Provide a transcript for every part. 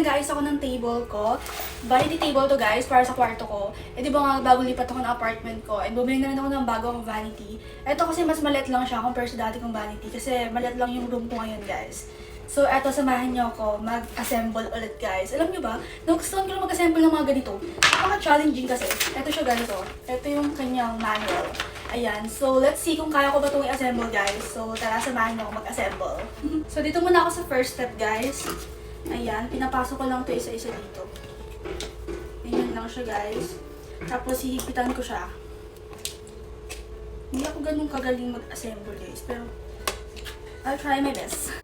nag-ayos ako ng table ko. Vanity table to guys, para sa kwarto ko. Eh di ba nga bago lipat ako ng apartment ko, and bumili na rin ako ng bago akong vanity. Ito kasi mas maliit lang siya compare sa dati kong vanity kasi maliit lang yung room ko ngayon guys. So eto, samahan niyo ako mag-assemble ulit guys. Alam niyo ba, nagustuhan ko lang mag-assemble ng mga ganito. Napaka-challenging kasi. Ito siya ganito. Ito yung kanyang manual. Ayan. So, let's see kung kaya ko ba itong i-assemble, guys. So, tara, samahan niyo ako mag-assemble. so, dito muna ako sa first step, guys. Ayan. Pinapasok ko lang ito isa-isa dito. Ganyan lang siya, guys. Tapos, hihigpitan ko siya. Hindi ako ganun kagaling mag-assemble, guys. Pero, I'll try my best.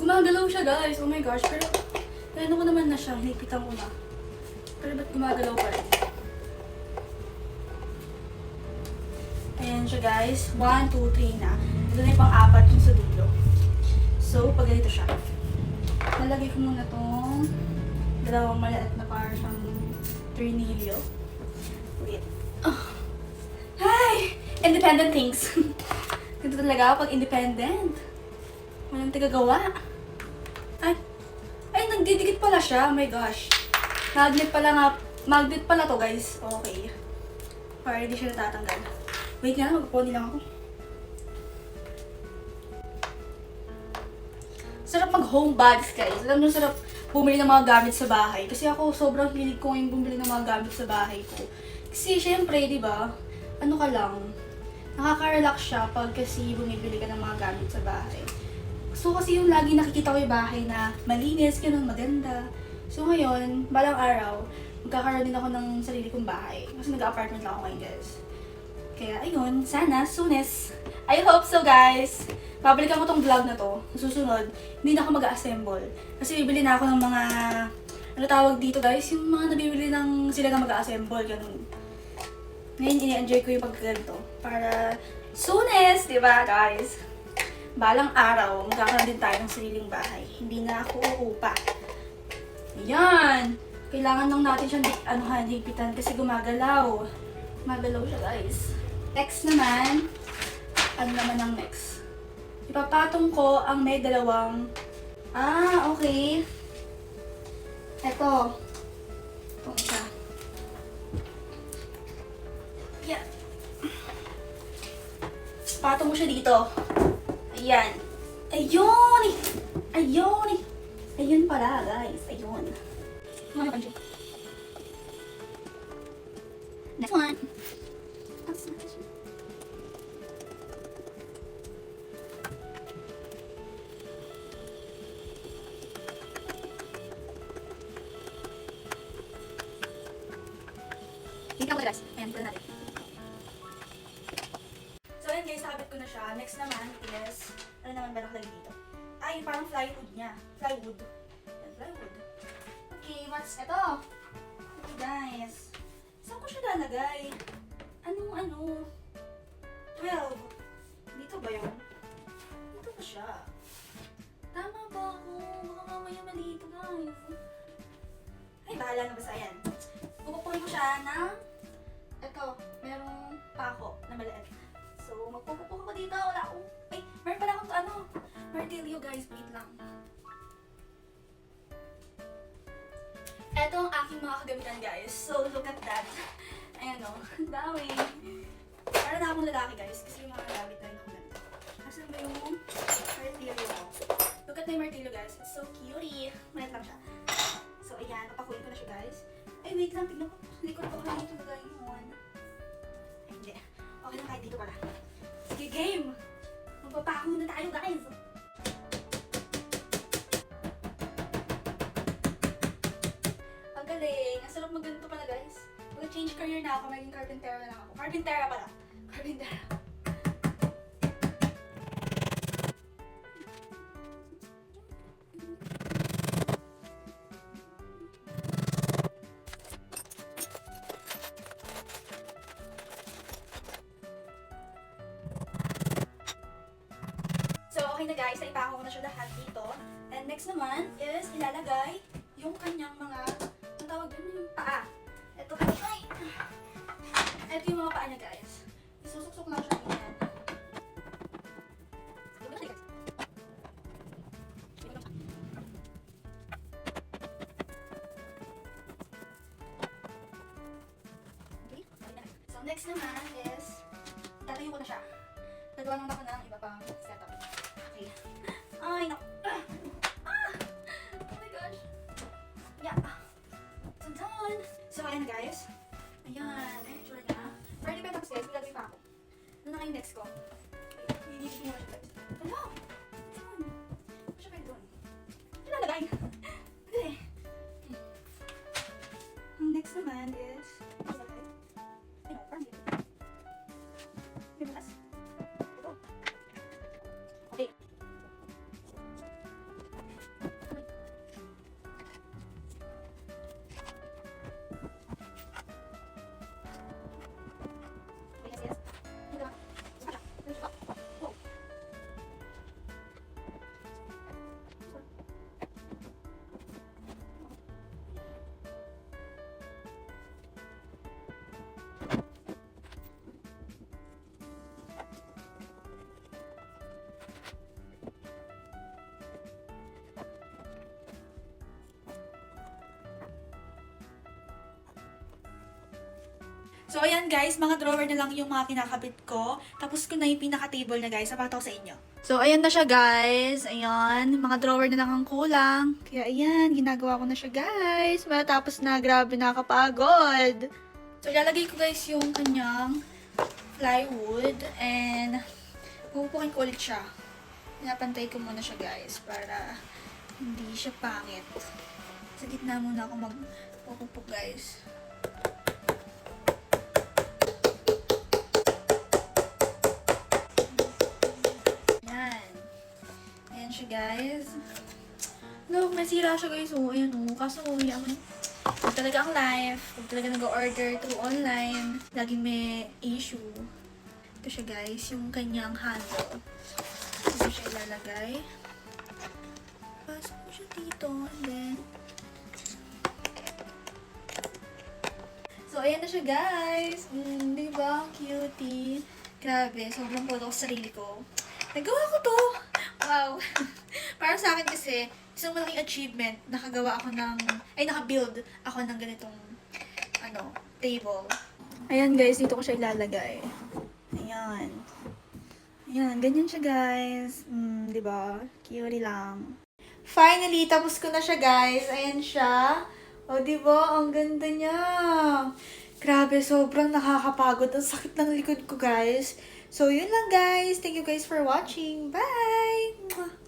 Gumagalaw siya, guys. Oh my gosh. Pero, ano ko naman na siya. Hihigpitan ko na. Pero ba't gumagalaw pa rin? Ayan siya guys. 1, 2, 3 na. Ito na yung pang-apat yung sa dulo. So, pag ganito siya. Nalagay ko muna tong dalawang maliit na para siyang trinilyo. Wait. Oh. Hi! Independent things. Ganito talaga ako pag independent. Walang tagagawa. Ay, ay, nagdidikit pala siya. Oh my gosh. Magnet pala nga. Magnet pala to, guys. Okay. Para hindi siya natatanggal. Wait nga, magpaponi lang ako. Sarap mag home bags, guys. Alam niyo, sarap bumili ng mga gamit sa bahay. Kasi ako, sobrang hilig ko yung bumili ng mga gamit sa bahay ko. Kasi, syempre, di ba, ano ka lang, nakaka-relax siya pag kasi bumibili ka ng mga gamit sa bahay. So, kasi yung lagi nakikita ko yung bahay na malinis, ganun, maganda. So, ngayon, balang araw, magkakaroon din ako ng sarili kong bahay. Kasi nag-apartment lang ako ngayon, guys. Kaya, ayun, sana, soonest. I hope so, guys. Babalikan ko tong vlog na to. Susunod, hindi na ako mag-assemble. Kasi bibili na ako ng mga, ano tawag dito, guys? Yung mga nabibili ng sila na mag-assemble, ganun. Ngayon, ini-enjoy ko yung pagkaganto. Para, soonest, di ba, guys? Balang araw, magkakaroon din tayo ng sariling bahay. Hindi na ako uupa. Ayan! Kailangan lang natin siyang anuhan, higpitan kasi gumagalaw. Magalaw siya, guys. Next naman, ano naman ang next? Ipapatong ko ang may dalawang... Ah, okay. Ito isa. Yeah. Patong mo siya dito. Ayan. Ayun! Ayun! Ayun pala, guys. Ayun. Next one. Ko guys. Ayan, ito natin. So, ayan guys, sabit ko na siya. Next naman is, ano naman ba nakalagay dito? Ay, parang plywood niya. Plywood. Ayan, plywood. Okay, what's ito? Okay guys. Saan ko siya lalagay? Anong ano? 12. Dito ba yun? Dito ba siya? Tama ba ako? Baka mamaya mali ito guys. Ay, bahala na basta yan. Pupupuin ko siya ng ito, merong pako na maliit. So, magpupupo ako dito. Wala akong... Ay, meron pala akong ano. Martilyo guys, wait lang. Ito ang aking mga kagamitan guys. So, look at that. Ayan o, ang dami. Para na akong lalaki guys, kasi yung mga gamit na ako ganito. Asan ba yung martilyo ko? Look at my martilyo guys. It's so cutie. Mayat lang siya. So, ayan, papakuin ko na siya guys. Ay, wait lang, tignan ko. Hindi ko na pa kaya ito lagay yun. Ay, hindi. Okay lang kahit dito pala. Sige, game! Magpapako na tayo guys! Ang galing. Ang sarap magganito pala, guys. Mag-change career na ako. Maging carpentera na lang ako. Carpentera pala. Carpentera. maganda guys, naipako ko na siya lahat dito. And next naman is ilalagay yung kanyang mga, ang tawag yun yung paa. Ito, ay! Ito yung mga paa niya guys. Isusuksok lang siya ganyan. So next naman is, tatayo ko na siya. Gagawa naman ako ng Na guys. Ayan. Ayan, tsura niya. Ready pa tapos guys. Gagawin pa ako. Ano na kayo next ko? Hindi ko na siya guys. Ano? Doon. Ano siya pwede doon? Ano nalagay? Hindi. Ang next naman is... So, ayan guys, mga drawer na lang yung mga kinakabit ko. Tapos ko na yung pinaka-table na guys. Napakita ko sa inyo. So, ayan na siya guys. Ayan, mga drawer na lang ang kulang. Kaya ayan, ginagawa ko na siya guys. Matapos na, grabe nakakapagod. So, ilalagay ko guys yung kanyang plywood. And, pupupukin ko ulit siya. Pinapantay ko muna siya guys para hindi siya pangit. Sa gitna muna ako magpupupuk guys. Siya, guys. Look, masira siya, guys. Oh, ayan, oh. Kaso, hindi ako... Huwag talaga ang life. Huwag talaga nag-order through online. Laging may issue. Ito siya, guys. Yung kanyang handle. Ito siya ilalagay. Pasok mo siya dito. And then... So, ayan na siya, guys. Mm, di ba? Cutie. Grabe, sobrang proud ako sa sarili ko. Nagawa ko to! Wow! Para sa akin kasi, isang malaking achievement, nakagawa ako ng, ay nakabuild ako ng ganitong, ano, table. Ayan guys, dito ko siya ilalagay. Ayan. Ayan, ganyan siya guys. Mm, di ba? Cutie lang. Finally, tapos ko na siya guys. Ayan siya. O, di ba? Ang ganda niya. Grabe, sobrang nakakapagod. Ang sakit ng likod ko, guys. So, yun lang, guys. Thank you guys for watching. Bye!